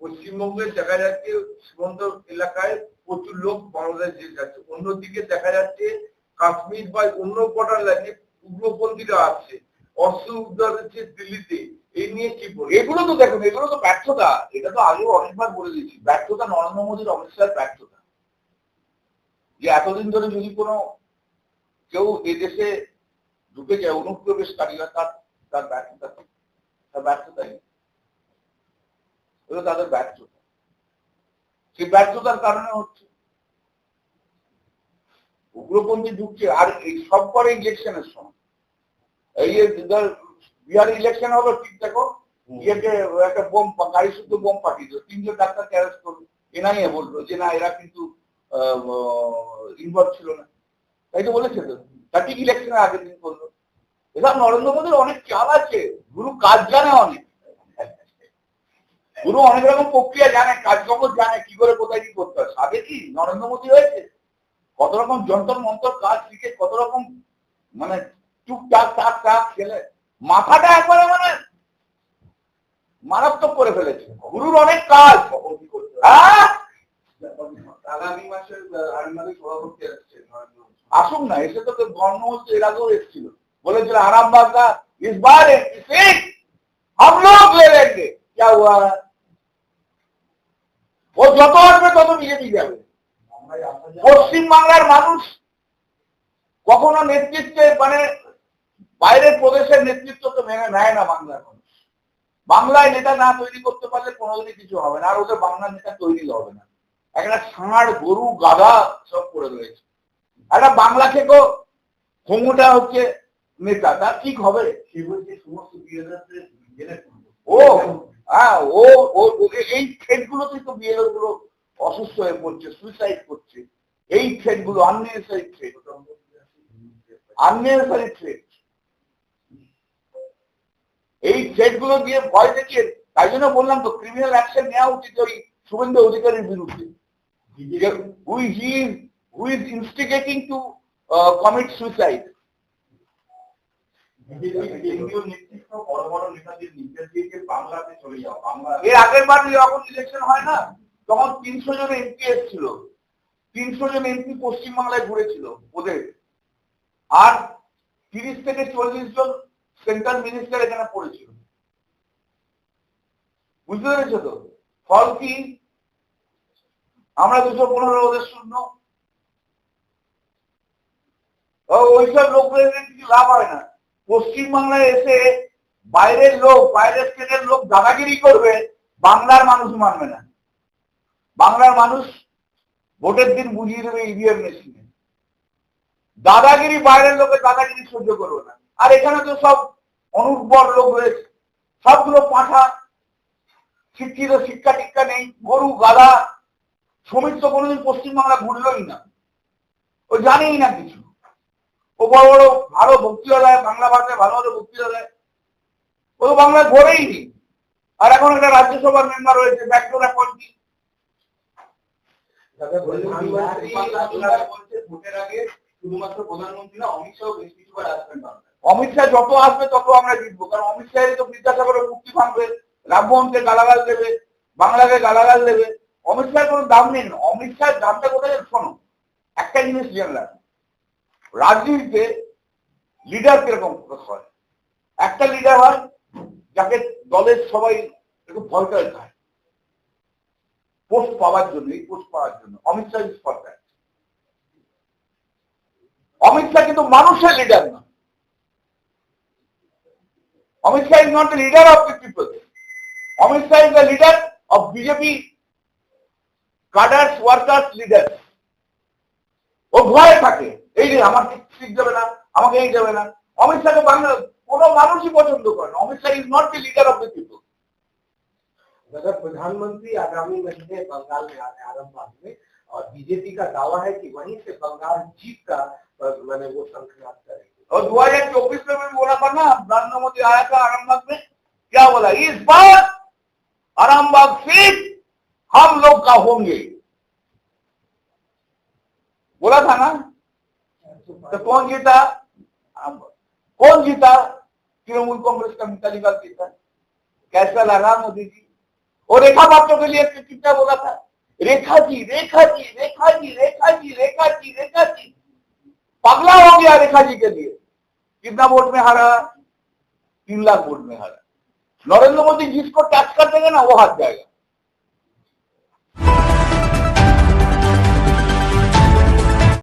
পশ্চিমবঙ্গে দেখা যাচ্ছে সীমান্ত এলাকায় প্রচুর লোক বাংলাদেশ যাচ্ছে। অন্যদিকে দেখা যাচ্ছে কাশ্মীর বা অন্য বর্ডার লাইনে উগ্রপন্থীরা আছে। অস্ত্র উদ্ধার হচ্ছে দিল্লিতে। এই নিয়ে কি বলব এগুলো তো দেখুন, এগুলো তো ব্যর্থতা। এটা তো আগেও অনেকবার বলে দিয়েছি। ব্যর্থতা নরেন্দ্র মোদীর শাহের ব্যর্থতা। যে এতদিন ধরে যদি কোনো কেউ এদেশে ঢুকে যায় অনুপ্রবেশকারী হয় তার তার ব্যর্থতা? তার ব্যর্থতাই। এগুলো তাদের ব্যর্থতা। সেই ব্যর্থতার কারণে হচ্ছে উগ্রপন্থী ঢুকছে আর এই সব করে ইলেকশনের সময়। এই যে বিহার ইলেকশন হলো, ঠিক দেখো ইয়েকে একটা বোম গাড়ি শুদ্ধ বোম পাঠিয়ে দিল তিনজন ডাক্তারকে অ্যারেস্ট করল? এনআইএ বলল যে না, এরা কিন্তু ইনভলভ ছিল না। তাই তো বলেছে তো। তা ঠিক ইলেকশনের আগের দিন করল। এবার নরেন্দ্র মোদীর অনেক চাল আছে। গুরু কাজ জানে অনেক। গুরু অনেক রকম প্রক্রিয়া জানে কাজকর্ম জানে কি করে কোথায় কি করতে হয় আগে কি নরেন্দ্র মোদী হয়েছে কত রকম যন্ত্র মন্ত্র কাজ শিখে কত রকম মানে টুকটাক টাক টাক খেলে মাথাটা একবারে মানে মারাত্মক করে ফেলেছে গুরুর অনেক কাজ কখন কি করতে হবে? হ্যাঁ আগামী মাসে আরামবাগে সভাপতি আসছে নরেন্দ্র মোদী। আসুন না এসে তো বর্ণমঞ্চ এর আগেও এসেছিল বলেছিল आरामबाग का इस बार एक सीट हम लोग ले लेंगे क्या हुआ ও যত আসবে তত বিজেপি যাবে পশ্চিম বাংলার মানুষ কখনো নেতৃত্বে মানে বাইরের প্রদেশের নেতৃত্ব তো মেনে নেয় না বাংলার মানুষ। বাংলায় নেতা না তৈরি করতে পারলে কোনোদিনই কিছু হবে না আর ওদের বাংলার নেতা তৈরি হবে না। একটা ষাঁড় গরু গাধা সব করে রয়েছে। একটা বাংলা থেকেও ক্ষমতা হচ্ছে নেতা তা ঠিক হবে? ও- এই থ্রেড গুলোতেই তো বিএলও গুলো অসুস্থ হয়ে পড়ছে সুইসাইড করছে। এই থ্রেডগুলো আননেসারি থ্রেড আননেসারি থ্রেড এই থ্রেডগুলো দিয়ে ভয় দেখিয়ে, তাই জন্য বললাম তো ক্রিমিনাল অ্যাকশন নেওয়া উচিত ওই শুভেন্দু অধিকারীর বিরুদ্ধে। Who he who is instigating to commit suicide BJP কেন্দ্রীয় নেতৃত্ব বড় বড় নেতাদের নির্দেশ দিয়েছে বাংলাতে চলে যাও বাংলা এর আগের বার যখন ইলেকশন হয় না? তখন তিনশো জন এমপি তিনশো জন এমপি পশ্চিমবাংলায় ঘুরেছিল ওদের। আর তিরিশ থেকে চল্লিশ জন সেন্ট্রাল মিনিস্টার এখানে পড়েছিল। বুঝতে পেরেছ তো? ফল কি? আমরা দুশো পনেরো ওদের শূন্য। ওইসব লোকদের কিছু লাভ হয় না। পশ্চিমবাংলায় এসে বাইরের লোক, বাইরের স্টেটের লোক দাদাগিরি করবে, বাংলার মানুষ মানবে না। বাংলার মানুষ ভোটের দিন বুঝিয়ে দেবে ইভিএম মেশিনে দাদাগিরি বাইরের লোকের দাদাগিরি সহ্য করবে না। আর এখানে তো সব অনুর্বর লোক রয়েছে। সবগুলো পাঠা, শিক্ষিত, শিক্ষা টিক্ষা নেই, গরু, গাধা, শ্রমিক তো কোনোদিন পশ্চিমবাংলা ঘুরলই না। ও জানেই না কিছু। ও বড় বড় ভালো বক্তৃতা দেয় বাংলা ভাষায় ভালো ভালো বক্তৃতা দেয়। ও তো বাংলায় ঘোরেই নি আর এখন একটা রাজ্যসভার মেম্বার রয়েছে ব্যাকটোর বাংলায়। অমিত শাহ যত আসবে তত আমরা জিতবো। কারণ অমিত শাহের তো বিদ্যাসাগরের মুক্তি ভাঙবে রামমোহনকে গালাগাল দেবে বাংলাকে গালাগাল দেবে। অমিত শাহের কোনো দাম নেই। অমিত শাহের দামটা কোথায় শোনো একটা জিনিস জেনে রাখো রাজনীতিতে লিডার কীরকম হয় একটা লিডার হয় যাকে দলের সবাই একটু ভয় করে খায় পোস্ট পাওয়ার জন্য এই পোস্ট পাওয়ার জন্য অমিত শাহ ইজ ফর। অমিত শাহ কিন্তু মানুষের লিডার না Amit Shah is not the leader of the people. Amit Shah is the leader of BJP cadres, workers, leaders. ও ভয়ে থাকে এই যে আমার ঠিক যাবে না আমাকে এই যাবে না অমিত শাহকে বাংলা কোনো মানুষই পছন্দ করে না Amit Shah is not the leader of the people दादा प्रधानमंत्री आगामी महीने बंगाल में आ रहे हैं आरामबाग में और बीजेपी का दावा है कि वहीं से बंगाल जीत का अ, मैंने वो संकल्प करेंगे और दो हजार चौबीस में भी बोला था ना नरेंद्र मोदी आया था आरामबाग में क्या बोला इस बार आरामबाग सीट हम लोग का होंगे बोला था ना तो कौन जीता? कौन जीता? तृणमूल कांग्रेस का मिताली बाग जीता। कैसा लगा मोदी जी? और रेखा पात्रों के लिए कितना बोला था? रेखा जी रेखा जी रेखा जी रेखा जी रेखा जी रेखा जी। पगला हो गया रेखा जी के लिए। कितना वोट में हारा? तीन लाख वोट में हारा। नरेंद्र मोदी जिसको टैक्स कर देंगे ना, वो हार जाएगा।